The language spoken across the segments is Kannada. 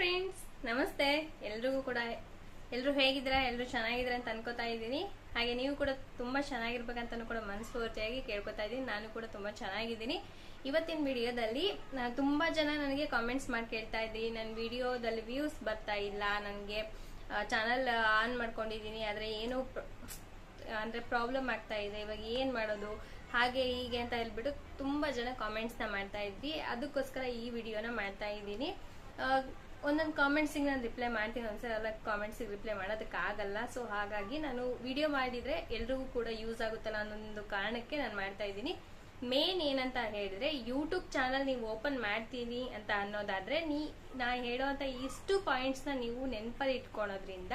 ಫ್ರೆಂಡ್ಸ್ ನಮಸ್ತೆ. ಎಲ್ರಿಗೂ ಕೂಡ ಎಲ್ಲರೂ ಹೇಗಿದ್ದೀರಾ? ಎಲ್ಲರೂ ಚೆನ್ನಾಗಿದ್ದೀರಾ ಅಂತ ಅನ್ಕೋತಾ ಇದ್ದೀನಿ. ಹಾಗೆ ನೀವು ಕೂಡ ತುಂಬಾ ಚೆನ್ನಾಗಿರ್ಬೇಕಂತಲೂ ಕೂಡ ಮನಸ್ಫೂರ್ತಿಯಾಗಿ ಕೇಳ್ಕೊತಾ ಇದ್ದೀನಿ. ನಾನು ಕೂಡ ತುಂಬಾ ಚೆನ್ನಾಗಿದ್ದೀನಿ. ಇವತ್ತಿನ ವಿಡಿಯೋದಲ್ಲಿ ತುಂಬಾ ಜನ ನನಗೆ ಕಾಮೆಂಟ್ಸ್ ಮಾಡಿ ಕೇಳ್ತಾ ಇದ್ದೀನಿ ನನ್ನ ವಿಡಿಯೋದಲ್ಲಿ ವ್ಯೂಸ್ ಬರ್ತಾ ಇಲ್ಲ. ನನಗೆ ಚಾನಲ್ ಆನ್ ಮಾಡ್ಕೊಂಡಿದ್ದೀನಿ. ಆದರೆ ಏನು ಅಂದರೆ ಪ್ರಾಬ್ಲಮ್ ಆಗ್ತಾ ಇದೆ. ಇವಾಗ ಏನು ಮಾಡೋದು? ಹಾಗೆ ಹೀಗೆ ಅಂತ ಹೇಳ್ಬಿಟ್ಟು ತುಂಬಾ ಜನ ಕಾಮೆಂಟ್ಸ್ನ ಮಾಡ್ತಾ ಇದ್ವಿ ಅದಕ್ಕೋಸ್ಕರ ಈ ವಿಡಿಯೋನ ಮಾಡ್ತಾ ಇದ್ದೀನಿ. ಒಂದೊಂದು ಕಾಮೆಂಟ್ಸಿಗೆ ನಾನು ರಿಪ್ಲೈ ಮಾಡ್ತೀನಿ, ಒಂದ್ಸಲ ಎಲ್ಲ ಕಾಮೆಂಟ್ಸಿಗೆ ರಿಪ್ಲೈ ಮಾಡೋದಕ್ಕಾಗಲ್ಲ ಸೊ ಹಾಗಾಗಿ ನಾನು ವಿಡಿಯೋ ಮಾಡಿದರೆ ಎಲ್ರಿಗೂ ಕೂಡ ಯೂಸ್ ಆಗುತ್ತಲ್ಲ ಅನ್ನೊಂದು ಕಾರಣಕ್ಕೆ ನಾನು ಮಾಡ್ತಾ ಇದ್ದೀನಿ. ಮೇನ್ ಏನಂತ ಹೇಳಿದ್ರೆ ಯೂಟ್ಯೂಬ್ ಚಾನಲ್ ನೀವು ಓಪನ್ ಮಾಡ್ತೀನಿ ಅಂತ ಅನ್ನೋದಾದ್ರೆ, ನೀ, ನಾ ಹೇಳೋಂತ ಇಷ್ಟು ಪಾಯಿಂಟ್ಸ್ನ ನೀವು ನೆನಪಲ್ಲಿ ಇಟ್ಕೊಳೋದ್ರಿಂದ,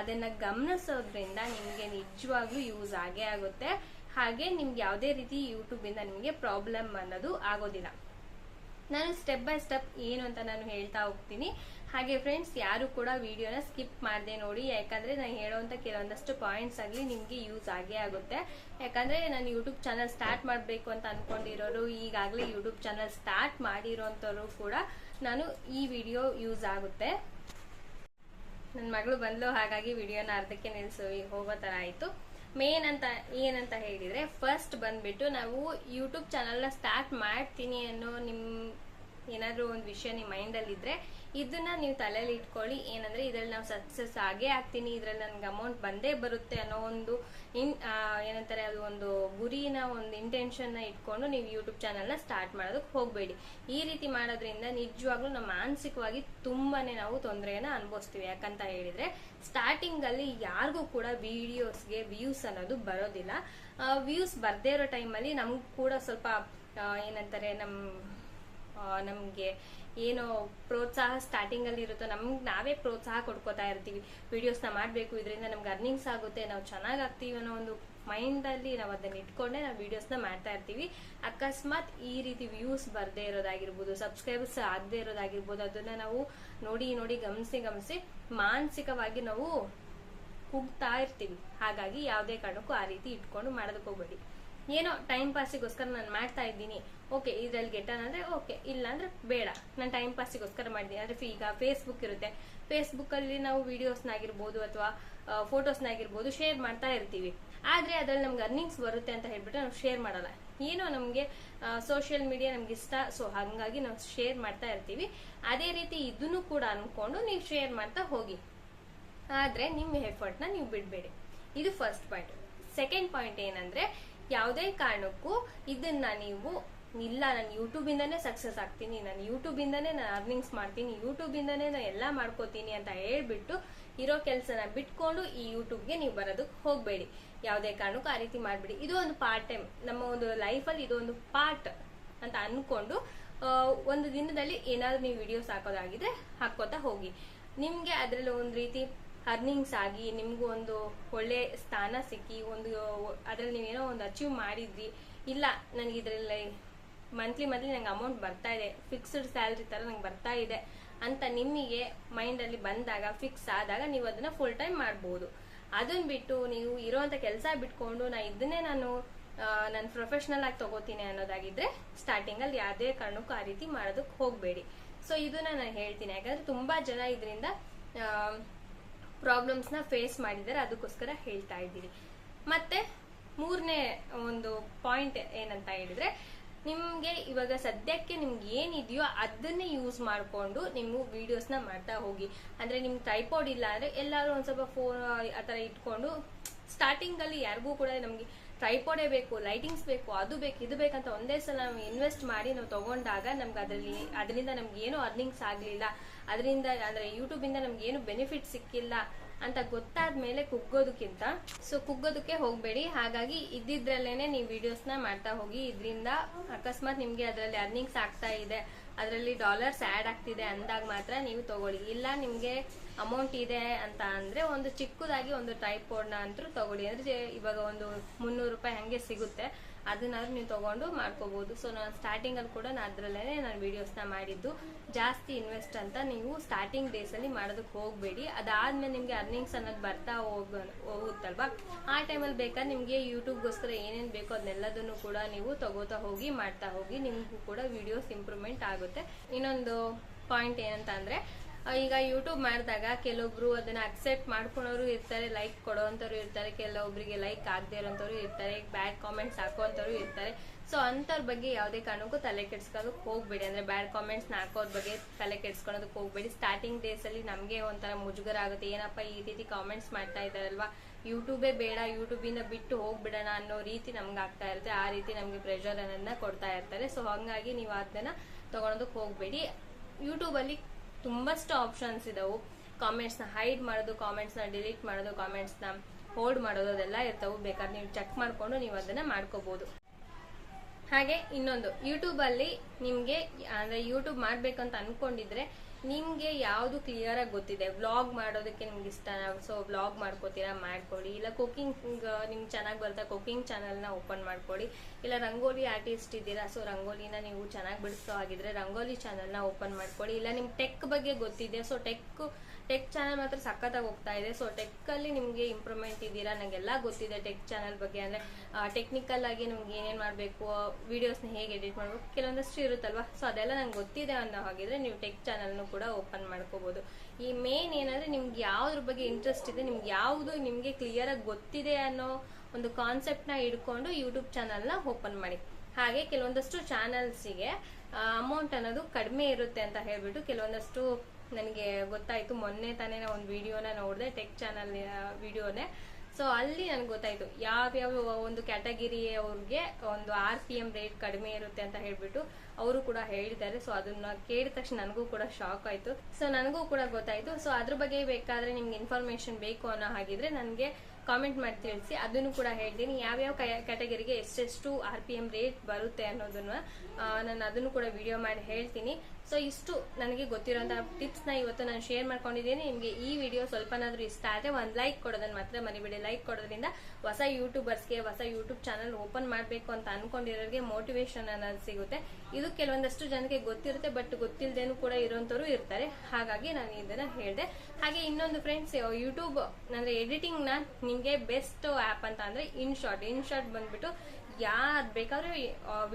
ಅದನ್ನ ಗಮನಿಸೋದ್ರಿಂದ ನಿಮಗೆ ನಿಜವಾಗ್ಲೂ ಯೂಸ್ ಆಗೇ ಆಗುತ್ತೆ. ಹಾಗೆ ನಿಮ್ಗೆ ಯಾವುದೇ ರೀತಿ ಯೂಟ್ಯೂಬ್ ಇಂದ ನಿಮಗೆ ಪ್ರಾಬ್ಲಮ್ ಅನ್ನೋದು ಆಗೋದಿಲ್ಲ. ನಾನು ಸ್ಟೆಪ್ ಬೈ ಸ್ಟೆಪ್ ಏನು ಅಂತ ನಾನು ಹೇಳ್ತಾ ಹೋಗ್ತೀನಿ. ಹಾಗೆ ಫ್ರೆಂಡ್ಸ್ ಯಾರು ಕೂಡ ವಿಡಿಯೋನ ಸ್ಕಿಪ್ ಮಾಡದೆ ನೋಡಿ. ಯಾಕಂದ್ರೆ ನಾನು ಹೇಳೋವಂಥ ಕೆಲವೊಂದಷ್ಟು ಪಾಯಿಂಟ್ಸ್ ಆಗಲಿ ನಿಮಗೆ ಯೂಸ್ ಆಗೇ ಆಗುತ್ತೆ. ಯಾಕಂದ್ರೆ ನಾನು ಯೂಟ್ಯೂಬ್ ಚಾನಲ್ ಸ್ಟಾರ್ಟ್ ಮಾಡಬೇಕು ಅಂತ ಅನ್ಕೊಂಡಿರೋರು, ಈಗಾಗಲೇ ಯೂಟ್ಯೂಬ್ ಚಾನಲ್ ಸ್ಟಾರ್ಟ್ ಮಾಡಿರೋಂಥವ್ರು ಕೂಡ ನಾನು ಈ ವಿಡಿಯೋ ಯೂಸ್ ಆಗುತ್ತೆ. ನನ್ನ ಮಗಳು ಬಂದ್ಲು, ಹಾಗಾಗಿ ವಿಡಿಯೋನ ಅರ್ಧಕ್ಕೆ ನಿಲ್ಲಿಸಿ ಹೋಗೋ ಥರ ಆಯ್ತು. ಮೇನ್ ಅಂತ ಏನಂತ ಹೇಳಿದ್ರೆ ಫಸ್ಟ್ ಬಂದ್ಬಿಟ್ಟು ನಾವು ಯೂಟ್ಯೂಬ್ ಚಾನಲ್ನ ಸ್ಟಾರ್ಟ್ ಮಾಡ್ತೀನಿ ಅನ್ನೋ ನಿಮ್ಮ ಏನಾದರೂ ಒಂದು ವಿಷಯ ನಿಮ್ಮ ಮೈಂಡಲ್ಲಿ ಇದ್ರೆ ಇದನ್ನ ನೀವು ತಲೆಯಲ್ಲಿ ಇಟ್ಕೊಳ್ಳಿ. ಏನಂದ್ರೆ ಇದ್ರಲ್ಲಿ ನಾವು ಸಕ್ಸಸ್ ಆಗೇ ಆಗ್ತೀನಿ. ಇದ್ರಲ್ಲಿ ನನ್ಗೆ ಅಮೌಂಟ್ ಬಂದೇ ಬರುತ್ತೆ ಅನ್ನೋ ಒಂದು ಇನ್ ಏನಂತಾರೆ ಅದು ಒಂದು ಗುರಿನ, ಒಂದು ಇಂಟೆನ್ಷನ್ನ ಇಟ್ಕೊಂಡು ನೀವು ಯೂಟ್ಯೂಬ್ ಚಾನಲ್ನ ಸ್ಟಾರ್ಟ್ ಮಾಡೋದಕ್ಕೆ ಹೋಗ್ಬೇಡಿ. ಈ ರೀತಿ ಮಾಡೋದ್ರಿಂದ ನಿಜವಾಗ್ಲೂ ನಮ್ಮ ಮಾನಸಿಕವಾಗಿ ತುಂಬಾನೇ ನಾವು ತೊಂದರೆಯನ್ನ ಅನುಭವಿಸ್ತೀವಿ. ಯಾಕಂತ ಹೇಳಿದ್ರೆ ಸ್ಟಾರ್ಟಿಂಗ್ ಅಲ್ಲಿ ಯಾರಿಗೂ ಕೂಡ ವಿಡಿಯೋಸ್ಗೆ ವ್ಯೂಸ್ ಅನ್ನೋದು ಬರೋದಿಲ್ಲ. ವ್ಯೂಸ್ ಬರ್ದೇ ಇರೋ ಟೈಮಲ್ಲಿ ನಮ್ಗೂ ಕೂಡ ಸ್ವಲ್ಪ ಏನಂತಾರೆ ನಮ್ ನಮ್ಗೆ ಏನೋ ಪ್ರೋತ್ಸಾಹ ಸ್ಟಾರ್ಟಿಂಗ್ ಅಲ್ಲಿ ಇರುತ್ತೋ ನಮ್ಗೆ ನಾವೇ ಪ್ರೋತ್ಸಾಹ ಕೊಡ್ಕೋತಾ ಇರ್ತೀವಿ. ವಿಡಿಯೋಸ್ ಮಾಡಬೇಕು, ಇದರಿಂದ ನಮ್ಗೆ ಅರ್ನಿಂಗ್ಸ್ ಆಗುತ್ತೆ, ನಾವು ಚೆನ್ನಾಗ್ ಆಗ್ತೀವಿ ಅನ್ನೋ ಒಂದು ಮೈಂಡ್ ಅಲ್ಲಿ ನಾವು ಅದನ್ನ ಇಟ್ಕೊಂಡೆ ನಾವು ವಿಡಿಯೋಸ್ನ ಮಾಡ್ತಾ ಇರ್ತೀವಿ. ಅಕಸ್ಮಾತ್ ಈ ರೀತಿ ವ್ಯೂಸ್ ಬರದೇ ಇರೋದಾಗಿರ್ಬೋದು ಸಬ್ಸ್ಕ್ರೈಬರ್ಸ್ ಆಗದೆ ಇರೋದಾಗಿರ್ಬೋದು, ಅದನ್ನ ನಾವು ನೋಡಿ ನೋಡಿ ಗಮನಿಸಿ ಗಮನಿಸಿ ಮಾನಸಿಕವಾಗಿ ನಾವು ಕುಗ್ತಾ ಇರ್ತೀವಿ. ಹಾಗಾಗಿ ಯಾವುದೇ ಕಾರಣಕ್ಕೂ ಆ ರೀತಿ ಇಟ್ಕೊಂಡು ಮಾಡೋದಕ್ಕೆ ಹೋಗ್ಬೇಡಿ. ಏನೋ ಟೈಮ್ ಪಾಸಿಗೋಸ್ಕರ ನಾನು ಮಾಡ್ತಾ ಇದ್ದೀನಿ. ಓಕೆ ಇದ್ರಲ್ಲಿ ಅಂದ್ರೆ ಓಕೆ ಇಲ್ಲ ಅಂದ್ರೆ ಬೇಡ. ನಾನು ಟೈಮ್ ಪಾಸಿಗೋಸ್ಕರ ಮಾಡಿದ್ದೀನಿ ಅಂದ್ರೆ ಈಗ ಫೇಸ್ಬುಕ್ ಇರುತ್ತೆ. ಫೇಸ್ಬುಕ್ ಅಲ್ಲಿ ನಾವು ವಿಡಿಯೋಸ್ನಾಗಿರ್ಬೋದು ಅಥವಾ ಫೋಟೋಸ್ನಾಗಿರ್ಬೋದು ಶೇರ್ ಮಾಡ್ತಾ ಇರ್ತೀವಿ. ಆದ್ರೆ ಅದ್ರಲ್ಲಿ ನಮ್ಗೆ ಅರ್ನಿಂಗ್ಸ್ ಬರುತ್ತೆ ಅಂತ ಹೇಳ್ಬಿಟ್ಟು ನಾವು ಶೇರ್ ಮಾಡಲ್ಲ. ಏನೋ ನಮಗೆ ಸೋಷಿಯಲ್ ಮೀಡಿಯಾ ನಮ್ಗೆ ಇಷ್ಟ. ಸೊ ಹಾಗಾಗಿ ನಾವು ಶೇರ್ ಮಾಡ್ತಾ ಇರ್ತೀವಿ. ಅದೇ ರೀತಿ ಇದನ್ನು ಕೂಡ ಅನ್ಕೊಂಡು ನೀವು ಶೇರ್ ಮಾಡ್ತಾ ಹೋಗಿ. ಆದ್ರೆ ನಿಮ್ಮ ಎಫರ್ಟ್ನ ನೀವು ಬಿಡಬೇಡಿ. ಇದು ಫಸ್ಟ್ ಪಾಯಿಂಟ್ ಸೆಕೆಂಡ್ ಪಾಯಿಂಟ್ ಏನಂದ್ರೆ ಯಾವುದೇ ಕಾರಣಕ್ಕೂ ಇದನ್ನ ನೀವು ಇಲ್ಲ, ನಾನು ಯೂಟ್ಯೂಬ್ ಇಂದನೇ ಸಕ್ಸಸ್ ಆಗ್ತೀನಿ, ನಾನು ಯೂಟ್ಯೂಬ್ ಇಂದನೇ ನಾನು ಅರ್ನಿಂಗ್ಸ್ ಮಾಡ್ತೀನಿ ಯೂಟ್ಯೂಬ್ ಇಂದನೇ ನಾನು ಎಲ್ಲ ಮಾಡ್ಕೋತೀನಿ ಅಂತ ಹೇಳ್ಬಿಟ್ಟು ಇರೋ ಕೆಲಸನ ಬಿಟ್ಕೊಂಡು ಈ ಯೂಟ್ಯೂಬ್ಗೆ ನೀವು ಬರೋದಕ್ಕೆ ಹೋಗ್ಬೇಡಿ. ಯಾವುದೇ ಕಾರಣಕ್ಕೂ ಆ ರೀತಿ ಮಾಡ್ಬೇಡಿ. ಇದು ಒಂದು ಪಾರ್ಟ್ ಟೈಮ್ ನಮ್ಮ ಒಂದು ಲೈಫಲ್ಲಿ ಇದು ಒಂದು ಪಾರ್ಟ್ ಅಂತ ಅನ್ಕೊಂಡು ಒಂದು ದಿನದಲ್ಲಿ ಏನಾದ್ರು ನೀವು ವಿಡಿಯೋಸ್ ಹಾಕೋದಾಗಿದ್ರೆ ಹಾಕೋತಾ ಹೋಗಿ. ನಿಮ್ಗೆ ಅದ್ರಲ್ಲಿ ಒಂದು ರೀತಿ ಅರ್ನಿಂಗ್ಸ್ ಆಗಿ ನಿಮಗೂ ಒಂದು ಒಳ್ಳೆ ಸ್ಥಾನ ಸಿಕ್ಕಿ ಒಂದು, ಅದ್ರಲ್ಲಿ ನೀವೇನೋ ಒಂದು ಅಚೀವ್ ಮಾಡಿದ್ರಿ. ಇಲ್ಲ, ನನಗೆ ಇದರಲ್ಲಿ ಮಂತ್ಲಿ ಮಂತ್ಲಿ ನಂಗೆ ಅಮೌಂಟ್ ಬರ್ತಾ ಇದೆ. ಫಿಕ್ಸ್ಡ್ ಸ್ಯಾಲ್ರಿ ತರ ನಂಗೆ ಬರ್ತಾ ಇದೆ ಅಂತ ನಿಮಗೆ ಮೈಂಡ್ ಅಲ್ಲಿ ಬಂದಾಗ ಫಿಕ್ಸ್ ಆದಾಗ ನೀವು ಅದನ್ನ ಫುಲ್ ಟೈಮ್ ಮಾಡ್ಬೋದು. ಅದನ್ನ ಬಿಟ್ಟು ನೀವು ಇರೋಂತ ಕೆಲಸ ಬಿಟ್ಕೊಂಡು ನಾ ಇದನ್ನೇ ನಾನು ನಾನು ಪ್ರೊಫೆಷನಲ್ ಆಗಿ ತಗೋತೀನಿ ಅನ್ನೋದಾಗಿದ್ರೆ ಸ್ಟಾರ್ಟಿಂಗ್ ಅಲ್ಲಿ ಯಾವುದೇ ಕಾರಣಕ್ಕೂ ಆ ರೀತಿ ಮಾಡೋದಕ್ಕೆ ಹೋಗಬೇಡಿ. ಸೊ ಇದನ್ನ ನಾನು ಹೇಳ್ತೀನಿ. ಯಾಕಂದ್ರೆ ತುಂಬಾ ಜನ ಇದರಿಂದ ಪ್ರಾಬ್ಲಮ್ಸ್ನ ಫೇಸ್ ಮಾಡಿದ್ದಾರೆ, ಅದಕ್ಕೋಸ್ಕರ ಹೇಳ್ತಾ ಇದ್ದೀನಿ. ಮತ್ತೆ ಮೂರನೇ ಒಂದು ಪಾಯಿಂಟ್ ಏನಂತ ಹೇಳಿದ್ರೆ, ನಿಮ್ಗೆ ಇವಾಗ ಸದ್ಯಕ್ಕೆ ನಿಮ್ಗೆ ಏನಿದೆಯೋ ಅದನ್ನೇ ಯೂಸ್ ಮಾಡಿಕೊಂಡು ನೀವು ವಿಡಿಯೋಸ್ನ ಮಾಡ್ತಾ ಹೋಗಿ. ಅಂದ್ರೆ ನಿಮ್ಗೆ ಟೈಪೋಡ್ ಇಲ್ಲ ಅಂದ್ರೆ ಎಲ್ಲರೂ ಒಂದ್ ಸ್ವಲ್ಪ ಫೋನ್ ಥರ ಇಟ್ಕೊಂಡು ಸ್ಟಾರ್ಟಿಂಗ್ ಅಲ್ಲಿ ಯಾರಿಗೂ ಕೂಡ ನಮ್ಗೆ ಟ್ರೈಪಾಡೇ ಬೇಕು ಲೈಟಿಂಗ್ಸ್ ಬೇಕು, ಅದು ಬೇಕು, ಇದು ಬೇಕಂತ ಒಂದೇ ಸಲ ನಾವು ಇನ್ವೆಸ್ಟ್ ಮಾಡಿ ನಾವು ತಗೊಂಡಾಗ ನಮ್ಗೆ ಅದರಲ್ಲಿ, ಅದರಿಂದ ನಮ್ಗೆ ಏನು ಅರ್ನಿಂಗ್ಸ್ ಆಗಲಿಲ್ಲ. ಅದರಿಂದ ಅಂದರೆ ಯೂಟ್ಯೂಬಿಂದ ನಮ್ಗೆ ಏನು ಬೆನಿಫಿಟ್ ಸಿಕ್ಕಿಲ್ಲ. ಅಂತ ಗೊತ್ತಾದ್ಮೇಲೆ ಕುಗ್ಗೋದಕ್ಕಿಂತ. ಸೊ ಕುಗ್ಗೋದಕ್ಕೆ ಹೋಗ್ಬೇಡಿ. ಹಾಗಾಗಿ ಇದ್ದಿದ್ರಲ್ಲೇನೆ ನೀವು ವಿಡಿಯೋಸ್ನ ಮಾಡ್ತಾ ಹೋಗಿ, ಇದರಿಂದ ಅಕಸ್ಮಾತ್ ನಿಮಗೆ ಅದರಲ್ಲಿ ಅರ್ನಿಂಗ್ಸ್ ಆಗ್ತಾ ಇದೆ. ಅದರಲ್ಲಿ ಡಾಲರ್ಸ್ ಆ್ಯಡ್ ಆಗ್ತಿದೆ ಅಂದಾಗ ಮಾತ್ರ ನೀವು ತಗೊಳ್ಳಿ. ಇಲ್ಲ ನಿಮಗೆ ಅಮೌಂಟ್ ಇದೆ ಅಂತ ಅಂದರೆ ಒಂದು ಚಿಕ್ಕದಾಗಿ ಒಂದು ಟೈಪ್ನ ಅಂತೂ ತಗೊಳ್ಳಿ. ಅಂದರೆ, ಇವಾಗ ಒಂದು ಮುನ್ನೂರು ರೂಪಾಯಿ ಹಾಗೆ ಸಿಗುತ್ತೆ. ಅದನ್ನಾದ್ರೂ ನೀವು ತಗೊಂಡು ಮಾಡ್ಕೋಬಹುದು ಸೊ ನಾನು ಸ್ಟಾರ್ಟಿಂಗ್ ಅಲ್ಲಿ ಕೂಡ ನಾನು ಅದ್ರಲ್ಲೇ ನಾನು ವಿಡಿಯೋಸ್ನ ಮಾಡಿದ್ದು. ಜಾಸ್ತಿ ಇನ್ವೆಸ್ಟ್ ಅಂತ ನೀವು ಸ್ಟಾರ್ಟಿಂಗ್ ಡೇಸ್ ಅಲ್ಲಿ ಮಾಡೋದಕ್ಕೆ ಹೋಗ್ಬೇಡಿ. ಅದಾದ್ಮೇಲೆ ನಿಮ್ಗೆ ಅರ್ನಿಂಗ್ಸ್ ಅನ್ನೋದು ಬರ್ತಾ ಹೋಗ, ಹೋಗುತ್ತಲ್ವಾ? ಆ ಟೈಮಲ್ಲಿ ಬೇಕಾದ್ರೆ ನಿಮ್ಗೆ ಯೂಟ್ಯೂಬ್ಗೋಸ್ಕರ ಏನೇನು ಬೇಕೋ ಅದನ್ನೆಲ್ಲದನ್ನು ಕೂಡ ನೀವು ತಗೋತಾ ಹೋಗಿ, ಮಾಡ್ತಾ ಹೋಗಿ ನಿಮ್ಗೂ ಕೂಡ ವಿಡಿಯೋಸ್ ಇಂಪ್ರೂವ್ಮೆಂಟ್ ಆಗುತ್ತೆ. ಇನ್ನೊಂದು ಪಾಯಿಂಟ್ ಏನಂತ ಅಂದ್ರೆ ಈಗ ಯೂಟ್ಯೂಬ್ ಮಾಡಿದಾಗ ಕೆಲವೊಬ್ರು ಅದನ್ನ ಅಕ್ಸೆಪ್ಟ್ ಮಾಡ್ಕೊಳೋರು ಇರ್ತಾರೆ ಲೈಕ್ ಕೊಡೋವಂಥವ್ರು ಇರ್ತಾರೆ, ಕೆಲವೊಬ್ರಿಗೆ ಲೈಕ್ ಆಗದೆ ಇರೋಂಥವ್ರು ಇರ್ತಾರೆ ಬ್ಯಾಡ್ ಕಾಮೆಂಟ್ಸ್ ಹಾಕೋಂಥವ್ರು ಇರ್ತಾರೆ. ಸೊ ಅಂಥವ್ರ ಬಗ್ಗೆ ಯಾವುದೇ ಕಾರಣಕ್ಕೂ ತಲೆ ಕೆಡ್ಸ್ಕೊಳೋದಕ್ಕೆ ಹೋಗ್ಬೇಡಿ. ಅಂದರೆ ಬ್ಯಾಡ್ ಕಾಮೆಂಟ್ಸ್ನ ಹಾಕೋರ ಬಗ್ಗೆ ತಲೆ ಕೆಡ್ಸ್ಕೊಳೋದಕ್ಕೆ ಹೋಗ್ಬೇಡಿ. ಸ್ಟಾರ್ಟಿಂಗ್ ಡೇಸಲ್ಲಿ ನಮಗೆ ಒಂಥರ ಮುಜುಗರ ಆಗುತ್ತೆ. ಏನಪ್ಪ ಈ ರೀತಿ ಕಾಮೆಂಟ್ಸ್ ಮಾಡ್ತಾ ಇದ್ದಾರಲ್ವಾ? ಯೂಟ್ಯೂಬೇ ಬೇಡ ಯೂಟ್ಯೂಬಿಂದ ಬಿಟ್ಟು ಹೋಗ್ಬಿಡೋಣ ಅನ್ನೋ ರೀತಿ ನಮ್ಗೆ ಆಗ್ತಾ ಇರುತ್ತೆ. ಆ ರೀತಿ ನಮಗೆ ಪ್ರೆಷರ್ ಅನ್ನೋದನ್ನ ಕೊಡ್ತಾ ಇರ್ತಾರೆ. ಸೊ ಹಂಗಾಗಿ ನೀವು ಅದನ್ನ ತೊಗೊಳೋದಕ್ಕೆ ಹೋಗ್ಬೇಡಿ. ಯೂಟ್ಯೂಬ್ ಅಲ್ಲಿ ತುಂಬಷ್ಟು ಆಪ್ಷನ್ಸ್ ಇದಾವು. ಕಾಮೆಂಟ್ಸ್ನ ಹೈಡ್ ಮಾಡೋದು ಕಾಮೆಂಟ್ಸ್ನ ಡಿಲೀಟ್ ಮಾಡೋದು ಕಾಮೆಂಟ್ಸ್ನ ಹೋಲ್ಡ್ ಮಾಡೋದು, ಅದೆಲ್ಲ ಇರ್ತವೆ. ಬೇಕಾದ್ರೆ ನೀವು ಚೆಕ್ ಮಾಡಿಕೊಂಡು ನೀವು ಅದನ್ನು ಮಾಡ್ಕೋಬೋದು. ಹಾಗೆ ಇನ್ನೊಂದು ಯೂಟ್ಯೂಬ್ ಅಲ್ಲಿ ನಿಮ್ಗೆ, ಅಂದ್ರೆ ಯೂಟ್ಯೂಬ್ ಮಾಡ್ಬೇಕಂತ ಅನ್ಕೊಂಡಿದ್ರೆ ನಿಮಗೆ ಯಾವುದು ಕ್ಲಿಯರ್ ಆಗಿ ಗೊತ್ತಿದೆ? ವ್ಲಾಗ್ ಮಾಡೋದಕ್ಕೆ ನಿಮ್ಗೆ ಇಷ್ಟ ಸೊ ವ್ಲಾಗ್ ಮಾಡ್ಕೋತೀರಾ? ಮಾಡ್ಕೊಳ್ಳಿ ಇಲ್ಲ ಕುಕಿಂಗ್ ನಿಮ್ಗೆ ಚೆನ್ನಾಗಿ ಬರುತ್ತೆ ಕುಕಿಂಗ್ ಚಾನಲ್ನ ಓಪನ್ ಮಾಡ್ಕೊಳ್ಳಿ ಇಲ್ಲ ರಂಗೋಲಿ ಆರ್ಟಿಸ್ಟ್ ಇದ್ದೀರಾ? ಸೊ ರಂಗೋಲಿನ ನೀವು ಚೆನ್ನಾಗಿ ಬಿಡಿಸೋ ಆಗಿದ್ರೆ ರಂಗೋಲಿ ಚಾನಲ್ನ ಓಪನ್ ಮಾಡ್ಕೊಳ್ಳಿ ಇಲ್ಲ ನಿಮ್ಗೆ ಟೆಕ್ ಬಗ್ಗೆ ಗೊತ್ತಿದೆ ಸೊ ಟೆಕ್ ಟೆಕ್ ಚಾನಲ್ ಮಾತ್ರ ಸಖತ್ತಾಗಿ ಹೋಗ್ತಾ ಇದೆ. ಸೊ ಟೆಕ್ ಅಲ್ಲಿ ನಿಮ್ಗೆ ಇಂಪ್ರೂವ್ಮೆಂಟ್ ಇದ್ದೀರಾ? ನನಗೆಲ್ಲ ಗೊತ್ತಿದೆ ಟೆಕ್ ಚಾನಲ್ ಬಗ್ಗೆ. ಅಂದ್ರೆ ಟೆಕ್ನಿಕಲ್ ಆಗಿ ನಿಮ್ಗೆ ಏನೇನು ಮಾಡಬೇಕು? ವಿಡಿಯೋಸ್ನ ಹೇಗೆ ಎಡಿಟ್ ಮಾಡಬೇಕು? ಕೆಲವೊಂದಷ್ಟು ಇರುತ್ತಲ್ವಾ? ಸೊ ಅದೆಲ್ಲ ನಂಗೆ ಗೊತ್ತಿದೆ ಅನ್ನೋ ಹಾಗಿದ್ರೆ ನೀವು ಟೆಕ್ ಚಾನಲ್ನು ಕೂಡ ಓಪನ್ ಮಾಡ್ಕೋಬಹುದು ಈ ಮೇನ್ ಏನಂದ್ರೆ ನಿಮ್ಗೆ ಯಾವ್ದ್ರ ಬಗ್ಗೆ ಇಂಟ್ರೆಸ್ಟ್ ಇದೆ, ನಿಮ್ಗೆ ಯಾವ್ದು ನಿಮ್ಗೆ ಕ್ಲಿಯರ್ ಆಗಿ ಗೊತ್ತಿದೆ ಅನ್ನೋ ಒಂದು ಕಾನ್ಸೆಪ್ಟ್ನ ಇಟ್ಕೊಂಡು ಯೂಟ್ಯೂಬ್ ಚಾನಲ್ನ ಓಪನ್ ಮಾಡಿ. ಹಾಗೆ ಕೆಲವೊಂದಷ್ಟು ಚಾನಲ್ಸಿಗೆ ಅಮೌಂಟ್ ಅನ್ನೋದು ಕಡಿಮೆ ಇರುತ್ತೆ ಅಂತ ಹೇಳ್ಬಿಟ್ಟು ಕೆಲವೊಂದಷ್ಟು ನನಗೆ ಗೊತ್ತಾಯ್ತು. ಮೊನ್ನೆ ತಾನೇ ನಾ ಒಂದು ವಿಡಿಯೋನ ನೋಡಿದೆ ಟೆಕ್ ಚಾನಲ್ ವಿಡಿಯೋನೇ ಸೊ ಅಲ್ಲಿ ನನಗೆ ಗೊತ್ತಾಯ್ತು. ಯಾವ್ಯಾವ ಒಂದು ಕ್ಯಾಟಗಿರಿ ಅವ್ರಿಗೆ ಒಂದು ಆರ್ ಪಿ ಎಂ ರೇಟ್ ಕಡಿಮೆ ಇರುತ್ತೆ ಅಂತ ಹೇಳ್ಬಿಟ್ಟು ಅವರು ಕೂಡ ಹೇಳಿದ್ದಾರೆ. ಸೊ ಅದನ್ನ ಕೇಳಿದ ತಕ್ಷಣ ನನಗೂ ಕೂಡ ಶಾಕ್ ಆಯ್ತು. ಸೊ ನನಗೂ ಕೂಡ ಗೊತ್ತಾಯ್ತು. ಸೊ ಅದ್ರ ಬಗ್ಗೆ ಬೇಕಾದ್ರೆ ನಿಮ್ಗೆ ಇನ್ಫಾರ್ಮೇಶನ್ ಬೇಕು ಅನ್ನೋ ಹಾಗಿದ್ರೆ ನನಗೆ ಕಾಮೆಂಟ್ ಮಾಡಿ ತಿಳಿಸಿ. ಅದನ್ನು ಕೂಡ ಹೇಳ್ತೀನಿ. ಯಾವ್ಯಾವ ಕ್ಯಾಟಗರಿಗೆ ಎಷ್ಟೆಷ್ಟು ಆರ್ ಪಿ ಎಂ ರೇಟ್ ಬರುತ್ತೆ ಅನ್ನೋದನ್ನ ನಾನು ಅದನ್ನು ಕೂಡ ವಿಡಿಯೋ ಮಾಡಿ ಹೇಳ್ತೀನಿ. ಸೊ ಇಷ್ಟು ನನಗೆ ಗೊತ್ತಿರೋಂತಹ ಟಿಪ್ಸ್ನ ಇವತ್ತು ನಾನು ಶೇರ್ ಮಾಡ್ಕೊಂಡಿದ್ದೀನಿ. ನಿಮಗೆ ಈ ವಿಡಿಯೋ ಸ್ವಲ್ಪನಾದರೂ ಇಷ್ಟ ಆದ್ರೆ ಒಂದ್ ಲೈಕ್ ಕೊಡೋದನ್ನ ಮಾತ್ರ ಮರಿಬೇಡಿ. ಲೈಕ್ ಕೊಡೋದ್ರಿಂದ ಹೊಸ ಯೂಟ್ಯೂಬರ್ಸ್ಗೆ ಹೊಸ ಯೂಟ್ಯೂಬ್ ಚಾನಲ್ ಓಪನ್ ಮಾಡಬೇಕು ಅಂತ ಅನ್ಕೊಂಡಿರೋರಿಗೆ ಮೋಟಿವೇಶನ್ ಅನ್ನೋದು ಸಿಗುತ್ತೆ. ಇದು ಕೆಲವೊಂದಷ್ಟು ಜನಕ್ಕೆ ಗೊತ್ತಿರುತ್ತೆ ಬಟ್ ಗೊತ್ತಿಲ್ಲದೇನು ಕೂಡ ಇರೋಂಥವ್ರು ಇರ್ತಾರೆ. ಹಾಗಾಗಿ ನಾನು ಇದನ್ನ ಹೇಳಿದೆ. ಹಾಗೆ ಇನ್ನೊಂದು ಫ್ರೆಂಡ್ಸ್ ಯೂಟ್ಯೂಬ್ ಅಂದ್ರೆ ಎಡಿಟಿಂಗ್ನ ನಿಮ್ಗೆ ಬೆಸ್ಟ್ ಆಪ್ ಅಂತ ಅಂದ್ರೆ ಇನ್ ಶಾರ್ಟ್ ಬಂದ್ಬಿಟ್ಟು ಯಾರು ಬೇಕಾದ್ರೂ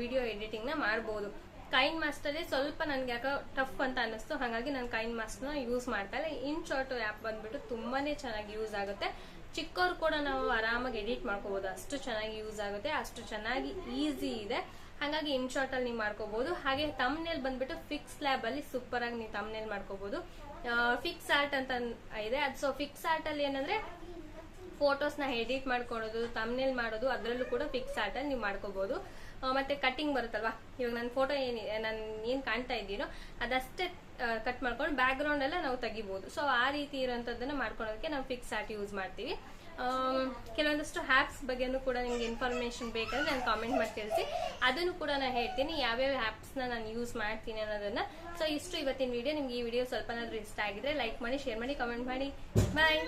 ವಿಡಿಯೋ ಎಡಿಟಿಂಗ್ನ ಮಾಡಬಹುದು ಕೈನ್ ಮಾಸ್ಟಲ್ಲಿ ಸ್ವಲ್ಪ ನನಗೆ ಯಾಕೋ ಟಫ್ ಅಂತ ಅನ್ನಿಸ್ತು. ಹಾಗಾಗಿ ನಾನು ಕೈನ್ ಮಾಸ್ಕ್ನ ಯೂಸ್ ಮಾಡ್ತಾ ಇಲ್ಲ. ಇನ್ ಶಾರ್ಟ್ ಆ್ಯಪ್ ಬಂದ್ಬಿಟ್ಟು ತುಂಬಾ ಚೆನ್ನಾಗಿ ಯೂಸ್ ಆಗುತ್ತೆ. ಚಿಕ್ಕವ್ರು ಕೂಡ ನಾವು ಆರಾಮಾಗಿ ಎಡಿಟ್ ಮಾಡ್ಕೋಬೋದು. ಅಷ್ಟು ಚೆನ್ನಾಗಿ ಯೂಸ್ ಆಗುತ್ತೆ. ಅಷ್ಟು ಚೆನ್ನಾಗಿ ಈಸಿ ಇದೆ. ಹಾಗಾಗಿ ಇನ್ ಶಾರ್ಟ್ ಅಲ್ಲಿ ನೀವು ಮಾಡ್ಕೋಬಹುದು ಹಾಗೆ ತಮ್ನೇಲ್ ಬಂದ್ಬಿಟ್ಟು ಫಿಕ್ಸ್ ಲ್ಯಾಬ್ ಅಲ್ಲಿ ಸೂಪರ್ ಆಗಿ ನೀವು ತಮ್ನೇಲ್ ಮಾಡ್ಕೋಬಹುದು ಫಿಕ್ಸ್ ಆರ್ಟ್ ಅಂತ ಇದೆ. ಅದು ಸೊ ಫಿಕ್ಸ್ ಆರ್ಟ್ ಅಲ್ಲಿ ಏನಂದ್ರೆ ಫೋಟೋಸ್ನ ಎಡಿಟ್ ಮಾಡ್ಕೊಳೋದು ತಮ್ನೇಲ್ ಮಾಡೋದು, ಅದರಲ್ಲೂ ಕೂಡ ಫಿಕ್ಸ್ ಆರ್ಟ್ ಅಲ್ಲಿ ನೀವು ಮಾಡ್ಕೋಬಹುದು ಮತ್ತೆ ಕಟಿಂಗ್ ಬರುತ್ತಲ್ವಾ? ಇವಾಗ ನನ್ನ ಫೋಟೋ ಏನು, ನಾನು ಏನ್ ಕಾಣ್ತಾ ಇದ್ದೀನೋ ಅದಷ್ಟೇ ಕಟ್ ಮಾಡ್ಕೊಂಡು ಬ್ಯಾಕ್ ಗ್ರೌಂಡ್ ಎಲ್ಲ ನಾವು ತೆಗಿಬಹುದು ಸೊ ಆ ರೀತಿ ಇರೋಂಥದ್ದನ್ನ ಮಾಡ್ಕೊಳೋದಕ್ಕೆ ನಾವು ಫಿಕ್ಸ್ ಆರ್ಟ್ ಯೂಸ್ ಮಾಡ್ತೀವಿ. ಕೆಲವೊಂದಷ್ಟು ಆಪ್ಸ್ ಬಗ್ಗೆನೂ ಕೂಡ ನಿಮ್ಗೆ ಇನ್ಫಾರ್ಮೇಶನ್ ಬೇಕಂದ್ರೆ ನಾನು ಕಾಮೆಂಟ್ ಮಾಡಿ ತಿಳಿಸಿ. ಅದನ್ನು ಕೂಡ ನಾನು ಹೇಳ್ತೀನಿ, ಯಾವ್ಯಾವ ನ ನಾನು ಯೂಸ್ ಮಾಡ್ತೀನಿ ಅನ್ನೋದನ್ನ. ಸೊ ಇಷ್ಟು ಇವತ್ತಿನ ವಿಡಿಯೋ ನಿಮ್ಗೆ ಈ ವಿಡಿಯೋ ಸ್ವಲ್ಪನಾದ್ರೂ ಇಷ್ಟ ಆಗಿದ್ರೆ ಲೈಕ್ ಮಾಡಿ ಶೇರ್ ಮಾಡಿ ಕಾಮೆಂಟ್ ಮಾಡಿ. ಬಾಯ್